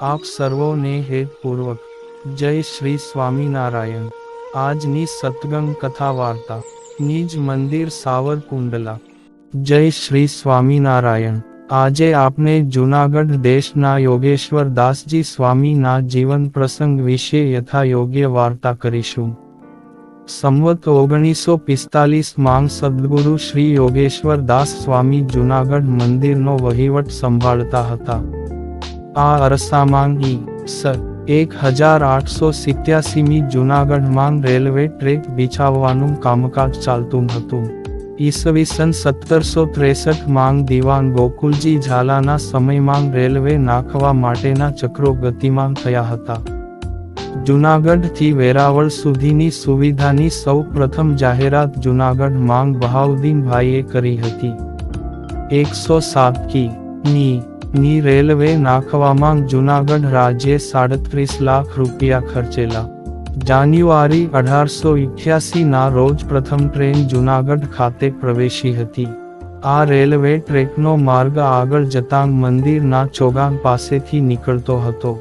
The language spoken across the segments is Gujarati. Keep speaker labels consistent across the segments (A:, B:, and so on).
A: આપ સર્વોને હેતપૂર્વક જય શ્રી સ્વામિનારાયણ. આજની સતગંગ કથા વાર્તા. નિજ મંદિર સાવરકુંડલા. જય શ્રી સ્વામિનારાયણ. આજે આપણે જૂનાગઢ દેશના યોગેશ્વર દાસજી સ્વામીના જીવન પ્રસંગ વિશે યથાયોગ્ય વાર્તા કરીશું. સંવત ઓગણીસો પિસ્તાલીસમાં સદગુરુ શ્રી યોગેશ્વર દાસ સ્વામી જૂનાગઢ મંદિરનો વહીવટ સંભાળતા હતા. આ અરસામાં ઈ સ. એક હજાર આઠસો સિત્યાસીમી જૂનાગઢમાં રેલવે ટ્રેક બિછાવવાનું કામકાજ ચાલતું હતું. ઈસવીસન સત્તરસો ત્રેસઠ માંગ દિવાન ગોકુલજી ઝાલાના સમયમાં રેલવે નાખવા માટેના ચક્રો ગતિમાન થયા હતા. જૂનાગઢથી વેરાવળ સુધીની સુવિધાની સૌ પ્રથમ જાહેરાત જૂનાગઢ માંગ બહાઉદ્દીનભાઈએ કરી હતી. એકસો સાત કી ની ની રેલવે નાખવામાં જૂનાગઢ રાજ્યે સાડત્રીસ લાખ રૂપિયા ખર્ચેલા. જાન્યુઆરી અઢારસો ઇઠ્યાસી ના રોજ પ્રથમ ટ્રેન જૂનાગઢ ખાતે પ્રવેશી હતી. આ રેલવે ટ્રેકનો માર્ગ આગળ જતાં મંદિરના ચોગાન પાસેથી નીકળતો હતો.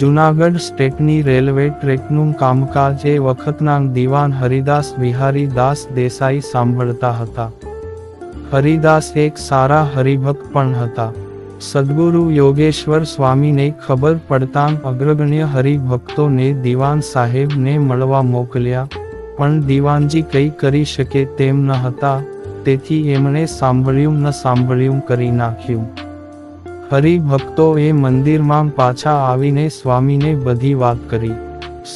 A: જૂનાગઢ સ્ટેટની રેલવે ટ્રેકનું કામકાજ એ વખતના દિવાન હરિદાસ વિહારી દાસ દેસાઈ સાંભળતા હતા. હરિદાસ એક સારા હરિભક્ત પણ હતા. સદગુરુ યોગેશ્વર સ્વામીને ખબર પડતાં અગ્રગણ્ય હરિભક્તોને દિવાન સાહેબને મળવા મોકલ્યા. પણ દિવાનજી કંઈ કરી શકે તેમ ન હતા, તેથી એમણે સાંભળ્યું ન સાંભળ્યું કરી નાખ્યું. હરિભક્તો એ મંદિરમાં પાછા આવીને સ્વામીને બધી વાત કરી.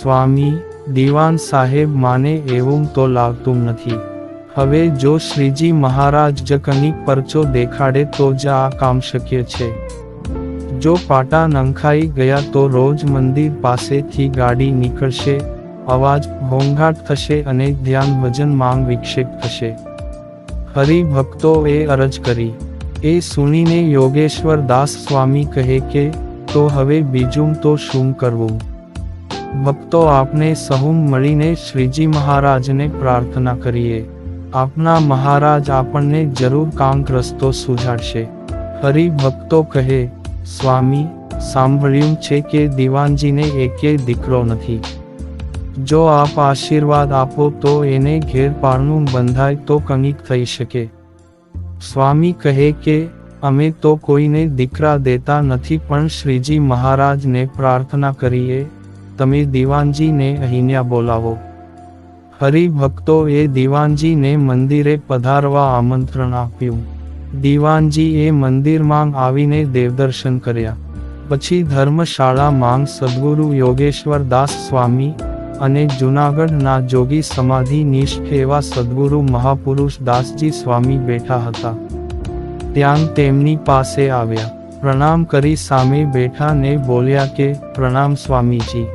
A: સ્વામી, દિવાન સાહેબ માને એવું તો લાગતું નથી. હવે જો શ્રીજી મહારાજ જકની પરચો દેખાડે તો જ આ કામ શક્ય છે. જો પાટા નંખાઈ ગયા તો રોજ મંદિર પાસેથી ગાડી નીકળશે, અવાજ ઘોંઘાટ થશે અને ધ્યાન ભજન માંગ વિક્ષેપ થશે. હરિભક્તો એ અરજ કરી. એ સુણીને યોગેશ્વર દાસ સ્વામી કહે કે, તો હવે બીજું તો શું કરવું? ભક્તો આપને સહુ મળીને શ્રીજી મહારાજને પ્રાર્થના કરીએ. આપના મહારાજ આપણને જરૂર કાંક રસ્તો સુઝાડશે હરિભક્તો કહે, સ્વામી, સાંભળ્યું છે કે દિવાનજીને એકે દીકરો નથી. જો આપ આશીર્વાદ આપો તો એને ઘેર પારણું બંધાય તો કંઈક થઈ શકે. સ્વામી કહે કે, અમે તો કોઈને દીકરા દેતા નથી પણ શ્રીજી મહારાજને પ્રાર્થના કરીએ. તમે દિવાનજીને અહીંયા બોલાવો. હરિભક્તો એ દિવાનજીને મંદિરે પધારવા આમંત્રણ આપ્યું. દિવાનજી એ મંદિરમાં આવીને દેવદર્શન કર્યા. પછી ધર્મશાળામાં સદગુરુ યોગેશ્વર દાસ સ્વામી અને જૂનાગઢના જોગી સમાધિ નિષ્ઠ એવા સદગુરુ મહાપુરુષ દાસજી સ્વામી બેઠા હતા. ત્યાં તેમની પાસે આવ્યા. પ્રણામ કરી સામે બેઠા ને બોલ્યા કે, પ્રણામ સ્વામીજી.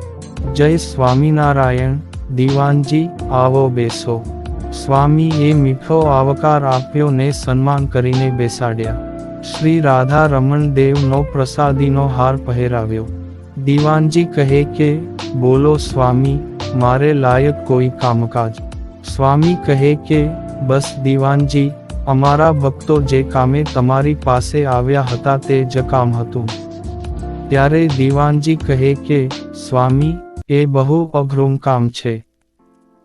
A: જય સ્વામિનારાયણ. દિવાનજી, આવો બેસો. સ્વામી એ મીઠો આવકાર આપ્યો ને સન્માન કરીને બેસાડ્યા. શ્રી રાધા રમણ દેવનો પ્રસાદીનો હાર પહેરાવ્યો. દિવાનજી કહે કે, બોલો સ્વામી, મારે લાયક કોઈ કામકાજ. સ્વામી કહે કે, બસ દિવાનજી, અમારા ભક્તો જે કામે તમારી પાસે આવ્યા હતા તે જ કામ હતું. ત્યારે દિવાનજી કહે કે, સ્વામી એ બહુ અઘરું કામ છે.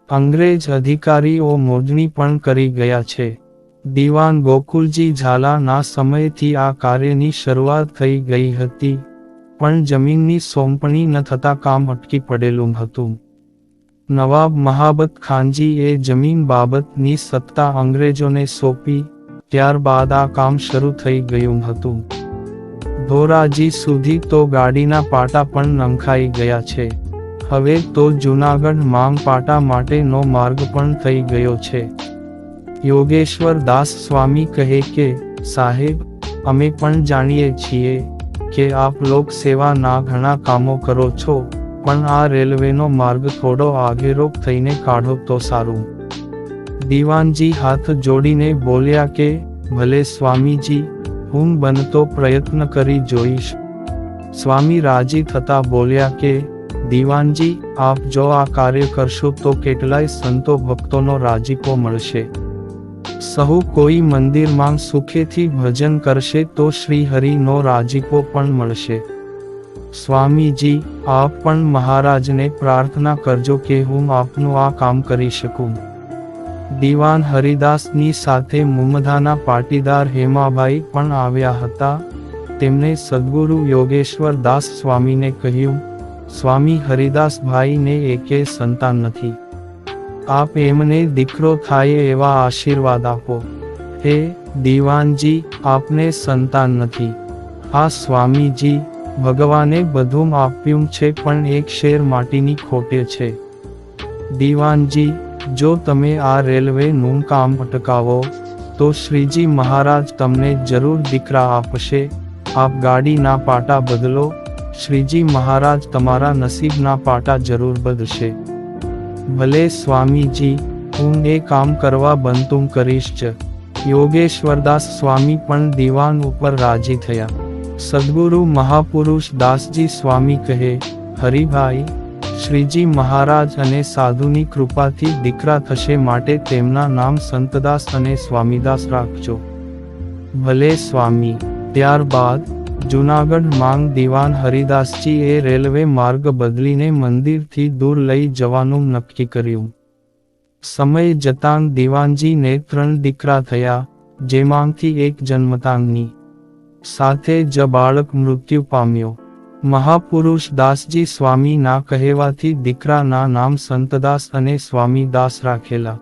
A: અંગ્રેજ અધિકારીઓ મોજણી પણ કરી ગયા છે. દિવાન ગોકુલજી ઝાલાના સમયથી આ કાર્યની શરૂઆત થઈ ગઈ હતી, પણ જમીનની સોંપણી ન થતા કામ અટકી પડેલું હતું. નવાબ મહાબત ખાનજી એ જમીન બાબતની સત્તા અંગ્રેજોને સોંપી, ત્યારબાદ આ કામ શરૂ થઈ ગયું હતું. ધોરાજી સુધી તો ગાડીના પાટા પણ નંખાઈ ગયા છે. હવે તો જૂનાગઢ માંગ પાટા માટેનો માર્ગ પણ થઈ ગયો છે. યોગેશ્વર દાસ સ્વામી કહે કે, સાહેબ, અમે પણ જાણીએ છીએ કે આપ લોક સેવાના ઘણા કામો કરો છો, પણ આ રેલવેનો માર્ગ થોડો આગેરોપ થઈને કાઢો તો સારું દીવાનજી હાથ જોડીને બોલ્યા કે, ભલે સ્વામીજી, હું બનતો પ્રયત્ન કરી જોઈશ સ્વામી રાજી થતા બોલ્યા કે દિવાનજી, આપ જો આ કાર્ય કરશો તો કેટલાય સંતો ભક્તોનો રાજીપો મળશે. સહુ કોઈ મંદિરમાં સુખેથી ભજન કરશે તો શ્રી હરિનો રાજીપો પણ મળશે. સ્વામીજી, આપ પણ મહારાજને પ્રાર્થના કરજો કે હું આપનું આ કામ કરી શકું. દિવાન હરિદાસની સાથે મુમધાના પાટીદાર હેમાભાઈ પણ આવ્યા હતા. તેમણે સદગુરુ યોગેશ્વર દાસ સ્વામીને કહ્યું સ્વામી હરિદાસભાઈને એકે સંતાન નથી. આપ એમને દીકરો થાય એવા આશીર્વાદ આપો. હે દીવાનજી, આપને સંતાન નથી. આ સ્વામીજી, ભગવાને બધું આપ્યું છે પણ એક શેર માટીની ખોટે છે. દીવાનજી, જો તમે આ રેલવેનું કામ અટકાવો, તો શ્રીજી મહારાજ તમને જરૂર દીકરા આપશે. આપ ગાડીના પાટા બદલો શ્રીજી મહારાજ તમારા નસીબના પાટા જરૂર બદલશે. ભલે સ્વામીજી, હું એ કામ કરવા બનતું કરીશ જ. યોગેશ્વરદાસ સ્વામી પણ દીવાન ઉપર રાજી થયા. સદગુરુ મહાપુરુષ દાસજી સ્વામી કહે, હરિભાઈ, શ્રીજી મહારાજ અને સાધુની કૃપાથી દીકરા થશે માટે તેમના નામ સંતદાસ અને સ્વામીદાસ રાખજો. ભલે સ્વામી, ત્યારબાદ જૂનાગઢ માંગ દિવાન હરિદાસજીએ રેલવે માર્ગ બદલીને મંદિરથી દૂર લઈ જવાનું નક્કી કર્યું. સમય જતાં દિવાનજીને ત્રણ દીકરા થયા, જેમાંથી એક જન્મતાંગની. સાથે જ બાળક મૃત્યુ પામ્યો. મહાપુરુષ દાસજી સ્વામીના કહેવાથી દીકરાના નામ સંતદાસ અને સ્વામીદાસ રાખેલા.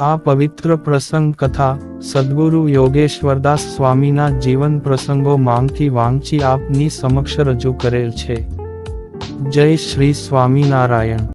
A: આ પવિત્ર પ્રસંગ કથા સદગુરુ યોગેશ્વરદાસ સ્વામીના જીવન પ્રસંગો માંગથી વાંચી આપની સમક્ષ રજૂ કરેલ છે. જય શ્રી સ્વામિનારાયણ.